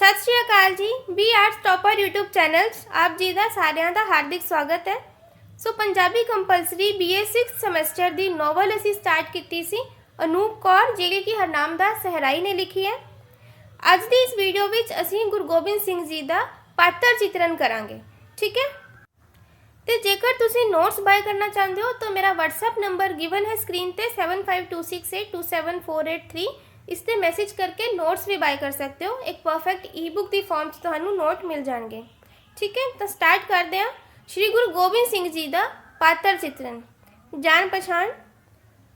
ਸਤਿ ਸ਼੍ਰੀ ਅਕਾਲ ਜੀ B arts topper YouTube channel 'ਚ ਆਪ ਜੀ ਦਾ ਸਾਰਿਆਂ ਦਾ ਹਾਰਦਿਕ ਸਵਾਗਤ ਹੈ। So Punjabi compulsory BA 6 semester ਦੀ ਨੋਵਲ ਅਸੀਂ ਸਟਾਰਟ ਕੀਤੀ ਸੀ, ਅਨੂਪ ਕੌਰ, ਜਿਹੜੀ ਕਿ ਹਰਨਾਮ ਹਰਨਾਮਦਾਸ ਸਹਿਰਾਈ ਨੇ ਲਿਖੀ ਹੈ। ਅੱਜ ਦੀ ਇਸ ਵੀਡੀਓ ਵਿੱਚ ਅਸੀਂ ਗੁਰੂ ਗੋਬਿੰਦ ਸਿੰਘ ਜੀ ਦਾ ਪਾਤਰ ਚਿਤਰਨ ਕਰਾਂਗੇ, ਠੀਕ ਹੈ? ਤੇ ਜੇਕਰ ਤੁਸੀਂ ਨੋਟਸ ਬਾਏ ਕਰਨਾ ਚਾਹੁੰਦੇ ਹੋ, ਤਾਂ ਮੇਰਾ WhatsApp ਨੰਬਰ ਗਿਵਨ ਹੈ ਸਕਰੀਨ ਤੇ 7526827483 ਇਸ ਤੇ ਮੈਸੇਜ ਕਰਕੇ ਨੋਟਸ ਵੀ ਬਾਏ ਕਰ ਸਕਦੇ ਹੋ। ਇੱਕ ਪਰਫੈਕਟ ਈ-ਬੁੱਕ ਦੀ ਫਾਰਮ 'ਚ ਤੁਹਾਨੂੰ ਨੋਟ ਮਿਲ ਜਾਣਗੇ। ਠੀਕ ਹੈ? ਤਾਂ ਸਟਾਰਟ ਕਰਦੇ ਹਾਂ। ਸ਼੍ਰੀ ਗੁਰੂ ਗੋਬਿੰਦ ਸਿੰਘ ਜੀ ਦਾ ਪਾਤਰ ਚਿਤਰਨ। ਜਾਣ ਪਛਾਣ।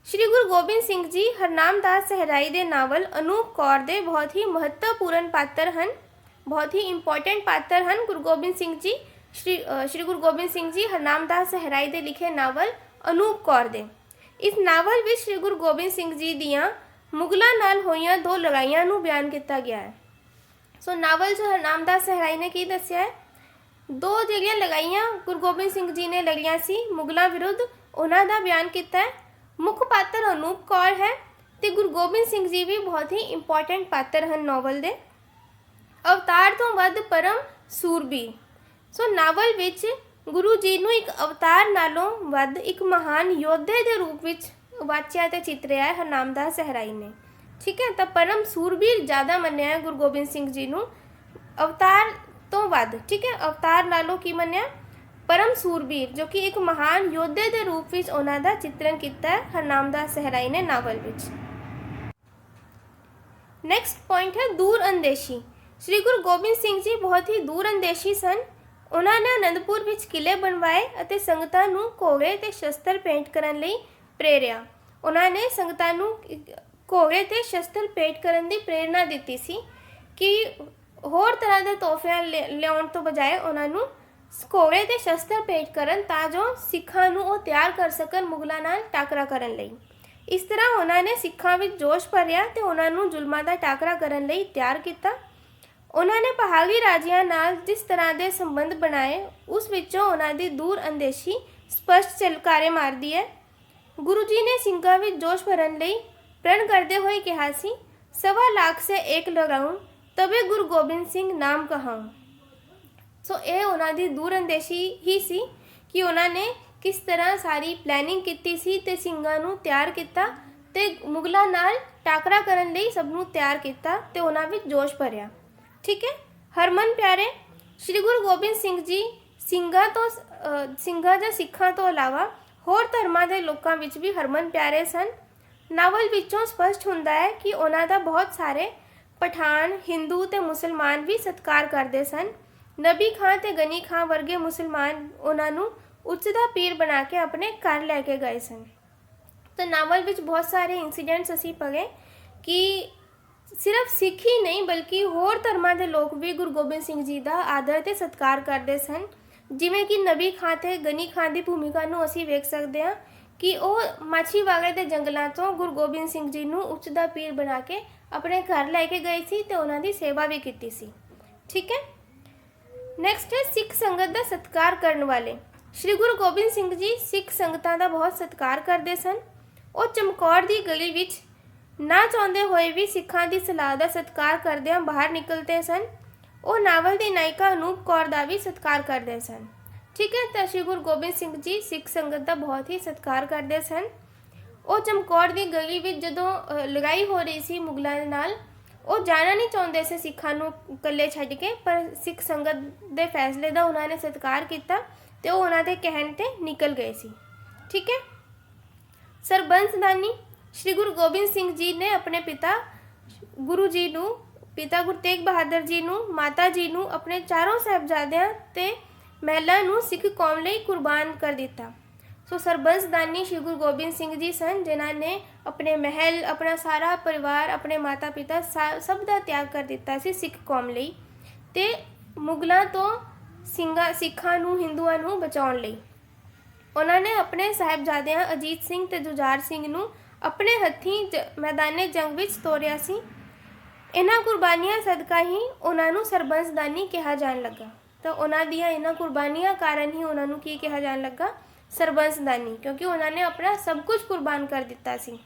ਸ਼੍ਰੀ ਗੁਰੂ ਗੋਬਿੰਦ ਸਿੰਘ ਜੀ ਹਰਨਾਮਦਾਸ ਸਹਿਰਾਈ ਦੇ ਨਾਵਲ ਅਨੂਪ ਕੌਰ ਦੇ ਬਹੁਤ ਹੀ ਮਹੱਤਵਪੂਰਨ ਪਾਤਰ ਹਨ। ਬਹੁਤ ਹੀ ਇੰਪੋਰਟੈਂਟ ਪਾਤਰ ਹਨ ਗੁਰੂ ਗੋਬਿੰਦ ਸਿੰਘ ਜੀ। ਸ਼੍ਰੀ ਸ਼੍ਰੀ ਗੁਰੂ ਗੋਬਿੰਦ ਸਿੰਘ ਜੀ ਹਰਨਾਮਦਾਸ ਸਹਿਰਾਈ ਦੇ ਲਿਖੇ ਨਾਵਲ ਅਨੂਪ ਕੌਰ ਦੇ। ਇਸ ਨਾਵਲ ਵਿੱਚ ਸ਼੍ਰੀ ਗੁਰੂ ਗੋਬਿੰਦ ਸਿੰਘ ਜੀ ਦੀਆਂ ਮੁਗਲਾਂ ਨਾਲ ਹੋਈਆਂ ਦੋ ਲੜਾਈਆਂ ਨੂੰ ਬਿਆਨ ਕੀਤਾ ਗਿਆ ਹੈ। ਸੋ ਨਾਵਲ 'ਚ ਹਰਨਾਮਦਾਸ ਸਹਿਰਾਈ ਨੇ ਕੀ ਦੱਸਿਆ ਹੈ? ਦੋ ਜਿਹੜੀਆਂ ਲਗਾਈਆਂ ਗੁਰੂ ਗੋਬਿੰਦ ਸਿੰਘ ਜੀ ਨੇ ਲੜੀਆਂ ਸੀ, ਮੁਗਲਾਂ ਵਿਰੁੱਧ ਉਹਨਾਂ ਦਾ ਬਿਆਨ ਕੀਤਾ ਹੈ। ਮੁੱਖ ਪਾਤਰ ਅਨੂਪ ਕੌਰ ਹੈ ਤੇ ਗੁਰੂ ਗੋਬਿੰਦ ਸਿੰਘ ਜੀ ਵੀ ਬਹੁਤ ਹੀ ਇੰਪੋਰਟੈਂਟ ਪਾਤਰ ਹਨ ਨਾਵਲ ਦੇ। ਅਵਤਾਰ ਤੋਂ ਵੱਧ ਪਰਮ ਸੂਰਬੀ। ਸੋ ਨਾਵਲ ਵਿੱਚ ਗੁਰੂ ਜੀ ਨੂੰ ਇੱਕ ਅਵਤਾਰ ਨਾਲੋਂ ਵੱਧ ਇੱਕ ਮਹਾਨ ਯੋਧੇ ਦੇ ਰੂਪ ਵਿੱਚ ਵਾਚਿਆ ਤੇ ਚਿਤਰਿਆ ਹੈ ਹਰਨਾਮਦਾਸ ਸਹਿਰਾਈ ਨੇ ਠੀਕ ਹੈ ਤਾਂ ਪਰਮ ਸੂਰਬੀਰ ਜ਼ਿਆਦਾ ਮੰਨਿਆ ਹੈ ਗੁਰੂ ਗੋਬਿੰਦ ਸਿੰਘ ਜੀ ਨੂੰ ਅਵਤਾਰ ਤੋਂ ਵੱਧ ਠੀਕ ਹੈ ਅਵਤਾਰ ਨਾਲੋਂ ਕੀ ਮੰਨਿਆ ਪਰਮ ਸੂਰਬੀਰ ਜੋ ਕਿ ਇੱਕ ਮਹਾਨ ਯੋਧੇ ਦੇ ਰੂਪ ਵਿੱਚ ਉਹਨਾਂ ਦਾ ਚਿਤਰਨ ਕੀਤਾ ਹੈ ਹਰਨਾਮਦਾਸ ਸਹਿਰਾਈ ਨੇ ਨਾਵਲ ਵਿੱਚ ਨੈਕਸਟ ਪੁਆਇੰਟ ਹੈ ਦੂਰ ਅੰਦੇਸ਼ੀ ਸ੍ਰੀ ਗੁਰੂ ਗੋਬਿੰਦ ਸਿੰਘ ਜੀ ਬਹੁਤ ਹੀ ਦੂਰ ਅੰਦੇਸ਼ੀ ਸਨ ਉਹਨਾਂ ਨੇ ਅਨੰਦਪੁਰ ਵਿੱਚ ਕਿਲੇ ਬਣਵਾਏ ਅਤੇ ਸੰਗਤਾਂ ਨੂੰ ਘੋੜੇ ਤੇ ਸ਼ਸਤਰ ਪੇਂਟ ਕਰਨ ਲਈ ਪ੍ਰੇਰਿਆ। ਉਹਨਾਂ ਨੇ ਸੰਗਤਾਂ ਨੂੰ ਘੋੜੇ ਤੇ ਸ਼ਸਤਰ ਭੇਟ ਕਰਨ ਦੀ ਪ੍ਰੇਰਣਾ ਦਿੱਤੀ ਸੀ ਕਿ ਹੋਰ ਤਰ੍ਹਾਂ ਦੇ ਤੋਹਫਿਆਂ ਲਿਆਉਣ ਤੋਂ ਬਜਾਏ ਉਹਨਾਂ ਨੂੰ ਘੋੜੇ ਤੇ ਸ਼ਸਤਰ ਭੇਟ ਕਰਨ ਤਾਂ ਜੋ ਸਿੱਖਾਂ ਨੂੰ ਉਹ ਤਿਆਰ ਕਰ ਸਕਣ ਮੁਗਲਾਂ ਨਾਲ ਟਾਕਰਾ ਕਰਨ ਲਈ। ਇਸ ਤਰ੍ਹਾਂ ਉਹਨਾਂ ਨੇ ਸਿੱਖਾਂ ਵਿੱਚ ਜੋਸ਼ ਭਰਿਆ ਤੇ ਉਹਨਾਂ ਨੂੰ ਜ਼ੁਲਮਾਂ ਦਾ ਟਾਕਰਾ ਕਰਨ ਲਈ ਤਿਆਰ ਕੀਤਾ। ਉਹਨਾਂ ਨੇ ਪਹਾੜੀ ਰਾਜਿਆਂ ਨਾਲ ਜਿਸ ਤਰ੍ਹਾਂ ਦੇ ਸੰਬੰਧ ਬਣਾਏ, ਉਸ ਵਿੱਚੋਂ ਉਹਨਾਂ ਦੀ ਦੂਰ ਅੰਦੇਸ਼ੀ ਸਪਸ਼ਟ ਝਲਕਾਰੇ ਮਾਰਦੀ ਹੈ। ਗੁਰੂ ਜੀ ਨੇ ਸਿੰਘਾਂ ਵਿੱਚ ਜੋਸ਼ ਭਰਨ ਲਈ ਪ੍ਰਣ ਕਰਦੇ ਹੋਏ ਕਿਹਾ ਸੀ, ਸਵਾ ਲੱਖ ਸੇ ਇੱਕ ਲਗਾਉਂ, ਤਬੇ ਗੁਰੂ ਗੋਬਿੰਦ ਸਿੰਘ ਨਾਮ ਕਹਾਉਂ। ਸੋ ਇਹ ਉਹਨਾਂ ਦੀ ਦੂਰ ਅੰਦੇਸ਼ੀ ਹੀ ਸੀ ਕਿ ਉਹਨਾਂ ਨੇ ਕਿਸ ਤਰ੍ਹਾਂ ਸਾਰੀ ਪਲੈਨਿੰਗ ਕੀਤੀ ਸੀ ਤੇ ਸਿੰਘਾਂ ਨੂੰ ਤਿਆਰ ਕੀਤਾ ਤੇ ਮੁਗਲਾਂ ਨਾਲ ਟਾਕਰਾ ਕਰਨ ਲਈ ਸਭ ਨੂੰ ਤਿਆਰ ਕੀਤਾ ਤੇ ਉਹਨਾਂ ਵਿੱਚ ਜੋਸ਼ ਭਰਿਆ। ਠੀਕ ਹੈ? ਹਰਮਨ ਪਿਆਰੇ, ਸ਼੍ਰੀ ਗੁਰੂ ਗੋਬਿੰਦ ਸਿੰਘ ਜੀ ਸਿੰਘਾਂ ਤੋਂ ਸਿੰਘਾਂ ਜਾਂ ਸਿੱਖਾਂ ਤੋਂ ਇਲਾਵਾ ਹੋਰ ਧਰਮਾਂ ਦੇ ਲੋਕਾਂ ਵਿੱਚ ਵੀ ਹਰਮਨ ਪਿਆਰੇ ਸਨ। ਨਾਵਲ ਵਿੱਚੋਂ ਸਪਸ਼ਟ ਹੁੰਦਾ ਹੈ ਕਿ ਉਹਨਾਂ ਦਾ ਬਹੁਤ ਸਾਰੇ ਪਠਾਨ, ਹਿੰਦੂ ਤੇ ਮੁਸਲਮਾਨ ਵੀ ਸਤਿਕਾਰ ਕਰਦੇ ਸਨ। ਨਬੀ ਖਾਨ ਤੇ ਗਨੀ ਖਾਨ ਵਰਗੇ ਮੁਸਲਮਾਨ ਉਹਨਾਂ ਨੂੰ ਉੱਚ ਦਾ ਪੀਰ ਬਣਾ ਕੇ ਆਪਣੇ ਘਰ ਲੈ ਕੇ ਗਏ ਸਨ। ਤਾਂ ਨਾਵਲ ਵਿੱਚ ਬਹੁਤ ਸਾਰੇ ਇਨਸੀਡੈਂਟਸ ਅਸੀਂ ਪੜ੍ਹੇ ਕਿ ਸਿਰਫ ਸਿੱਖ ਹੀ ਨਹੀਂ, ਬਲਕਿ ਹੋਰ ਧਰਮਾਂ ਦੇ ਲੋਕ ਵੀ ਗੁਰੂ ਗੋਬਿੰਦ ਸਿੰਘ ਜੀ ਦਾ ਆਦਰ ਤੇ ਸਤਿਕਾਰ ਕਰਦੇ ਸਨ। ਜਿਵੇਂ ਕਿ ਨਬੀ ਖਾਨ ਤੇ ਗਨੀ ਖਾਨ ਦੀ ਭੂਮਿਕਾ ਨੂੰ ਅਸੀਂ ਵੇਖ ਸਕਦੇ ਹਾਂ ਕਿ ਉਹ ਮਾਛੀ ਮਾਛੀਵਾੜੇ ਦੇ ਜੰਗਲਾਂ ਤੋਂ ਗੁਰੂ ਗੋਬਿੰਦ ਸਿੰਘ ਜੀ ਨੂੰ ਉੱਚ ਦਾ ਪੀਰ ਬਣਾ ਕੇ ਆਪਣੇ ਘਰ ਲੈ ਕੇ ਗਏ ਸੀ ਤੇ ਉਹਨਾਂ ਦੀ ਸੇਵਾ ਵੀ ਕੀਤੀ ਸੀ। ਠੀਕ ਹੈ? ਨੈਕਸਟ ਹੈ, ਸਿੱਖ ਸੰਗਤ ਦਾ ਸਤਿਕਾਰ ਕਰਨ ਵਾਲੇ। ਸ਼੍ਰੀ ਗੁਰੂ ਗੋਬਿੰਦ ਸਿੰਘ ਜੀ ਸਿੱਖ ਸੰਗਤਾਂ ਦਾ ਬਹੁਤ ਸਤਿਕਾਰ ਕਰਦੇ ਸਨ। ਉਹ ਚਮਕੌਰ ਦੀ ਗਲੀ ਵਿੱਚ ਨਾ ਚਾਹੁੰਦੇ ਹੋਏ ਵੀ ਸਿੱਖਾਂ ਦੀ ਸਲਾਹ ਦਾ ਸਤਿਕਾਰ ਕਰਦਿਆਂ ਬਾਹਰ ਨਿਕਲਦੇ ਸਨ। ਉਹ ਨਾਵਲ ਦੀ ਨਾਇਕਾ ਅਨੂਪ ਕੌਰ ਦਾ ਵੀ ਸਤਿਕਾਰ ਕਰਦੇ ਸਨ। ਠੀਕ ਹੈ ਤਾਂ ਸ਼੍ਰੀ ਗੁਰੂ ਗੋਬਿੰਦ ਸਿੰਘ ਜੀ ਸਿੱਖ ਸੰਗਤ ਦਾ ਬਹੁਤ ਹੀ ਸਤਿਕਾਰ ਕਰਦੇ ਸਨ। ਉਹ ਚਮਕੌਰ ਦੀ ਗਲੀ ਵਿੱਚ ਜਦੋਂ ਅ, ਲੜਾਈ ਹੋ ਰਹੀ ਸੀ ਮੁਗਲਾਂ ਦੇ ਨਾਲ ਉਹ ਜਾਣਾ ਨਹੀਂ ਚਾਹੁੰਦੇ ਸੀ ਸਿੱਖਾਂ ਨੂੰ ਇਕੱਲੇ ਛੱਡ ਕੇ ਪਰ ਸਿੱਖ ਸੰਗਤ ਦੇ ਫੈਸਲੇ ਦਾ ਉਹਨਾਂ ਨੇ ਸਤਿਕਾਰ ਕੀਤਾ ਤੇ ਉਹ ਉਹਨਾਂ ਦੇ ਕਹਿਣ ਤੇ ਨਿਕਲ ਗਏ ਸੀ। ਠੀਕ ਹੈ ਸਰਬੰਸ ਦਾਨੀ ਸ਼੍ਰੀ ਗੁਰੂ ਗੋਬਿੰਦ ਸਿੰਘ ਜੀ ਨੇ ਆਪਣੇ ਪਿਤਾ ਗੁਰੂ ਜੀ ਨੂੰ ਪਿਤਾ ਗੁਰੂ ਤੇਗ ਬਹਾਦਰ ਜੀ ਨੂੰ, ਮਾਤਾ ਜੀ ਨੂੰ ਆਪਣੇ ਚਾਰੋਂ ਸਾਹਿਬਜ਼ਾਦਿਆਂ ਤੇ ਮਹਿਲਾ ਨੂੰ ਸਿੱਖ ਕੌਮ ਲਈ ਕੁਰਬਾਨ ਕਰ ਦਿੱਤਾ। ਸੋ ਸਰਬੰਸਦਾਨੀ ਸ਼੍ਰੀ ਗੁਰੂ ਗੋਬਿੰਦ ਸਿੰਘ ਜੀ ਸਨ, ਜਿਨ੍ਹਾਂ ਨੇ ਆਪਣੇ ਮਹਿਲ, ਆਪਣਾ ਸਾਰਾ ਪਰਿਵਾਰ, ਆਪਣੇ ਮਾਤਾ ਪਿਤਾ ਸਾ- ਸਭ ਦਾ ਤਿਆਗ ਕਰ ਦਿੱਤਾ ਸੀ ਸਿੱਖ ਕੌਮ ਲਈ ਤੇ ਮੁਗਲਾਂ ਤੋਂ ਸਿੰਘਾਂ, ਸਿੱਖਾਂ ਨੂੰ, ਹਿੰਦੂਆਂ ਨੂੰ ਬਚਾਉਣ ਲਈ। ਉਹਨਾਂ ਨੇ ਆਪਣੇ ਸਾਹਿਬਜ਼ਾਦਿਆਂ ਅਜੀਤ ਸਿੰਘ ਤੇ ਜੁਝਾਰ ਸਿੰਘ ਨੂੰ ਆਪਣੇ ਹੱਥੀਂ ਜ- ਮੈਦਾਨੇ ਜੰਗ ਵਿੱਚ ਤੋਰਿਆ ਸੀ। ਇਹਨਾਂ ਕੁਰਬਾਨੀਆਂ ਸਦਕਾ ਹੀ ਉਹਨਾਂ ਨੂੰ ਸਰਬੰਸਦਾਨੀ ਕਿਹਾ ਜਾਣ ਲੱਗਾ। ਤਾਂ ਉਹਨਾਂ ਦੀਆਂ ਇਹਨਾਂ ਕੁਰਬਾਨੀਆਂ ਕਾਰਨ ਹੀ ਉਹਨਾਂ ਨੂੰ ਕੀ ਕਿਹਾ ਜਾਣ ਲੱਗਾ? ਸਰਬੰਸਦਾਨੀ, ਕਿਉਂਕਿ ਉਹਨਾਂ ਨੇ ਆਪਣਾ ਸਭ ਕੁਝ ਕੁਰਬਾਨ ਕਰ ਦਿੱਤਾ ਸੀ।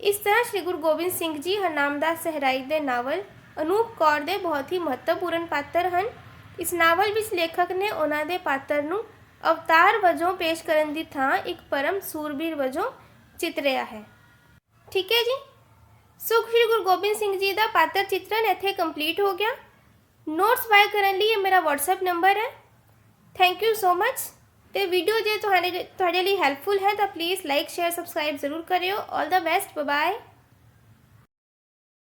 ਇਸ ਤਰ੍ਹਾਂ ਸ਼੍ਰੀ ਗੁਰੂ ਗੋਬਿੰਦ ਸਿੰਘ ਜੀ ਹਰਨਾਮਦਾਸ ਸਹਿਰਾਈ ਦੇ ਨਾਵਲ ਅਨੂਪ ਕੌਰ ਦੇ ਬਹੁਤ ਹੀ ਮਹੱਤਵਪੂਰਨ ਪਾਤਰ ਹਨ। ਇਸ ਨਾਵਲ ਵਿੱਚ ਲੇਖਕ ਨੇ ਉਹਨਾਂ ਦੇ ਪਾਤਰ ਨੂੰ ਅਵਤਾਰ ਵਜੋਂ ਪੇਸ਼ ਕਰਨ ਦੀ ਥਾਂ ਇੱਕ ਪਰਮ ਸੂਰਬੀਰ ਵਜੋਂ ਚਿਤਰਿਆ ਹੈ। ਠੀਕ ਹੈ ਜੀ? ਸੋ ਸ਼੍ਰੀ ਗੁਰੂ ਗੋਬਿੰਦ ਸਿੰਘ ਜੀ ਦਾ ਪਾਤਰ ਚਿੱਤਰਨ ਇੱਥੇ ਕੰਪਲੀਟ ਹੋ ਗਿਆ। ਨੋਟਸ ਬਾਏ ਕਰਨ ਲਈ ਇਹ ਮੇਰਾ WhatsApp ਨੰਬਰ ਹੈ। ਥੈਂਕ ਯੂ ਸੋ ਮਚ ਤੇ ਵੀਡੀਓ ਜੇ ਤੁਹਾਡੇ ਤੁਹਾਡੇ ਲਈ ਹੈਲਪਫੁਲ ਹੈ ਤਾਂ ਪਲੀਜ਼ ਲਾਈਕ ਸ਼ੇਅਰ ਸਬਸਕ੍ਰਾਈਬ ਜ਼ਰੂਰ ਕਰਿਓ। ਆਲ ਦਾ ਬੈਸਟ ਬਾਏ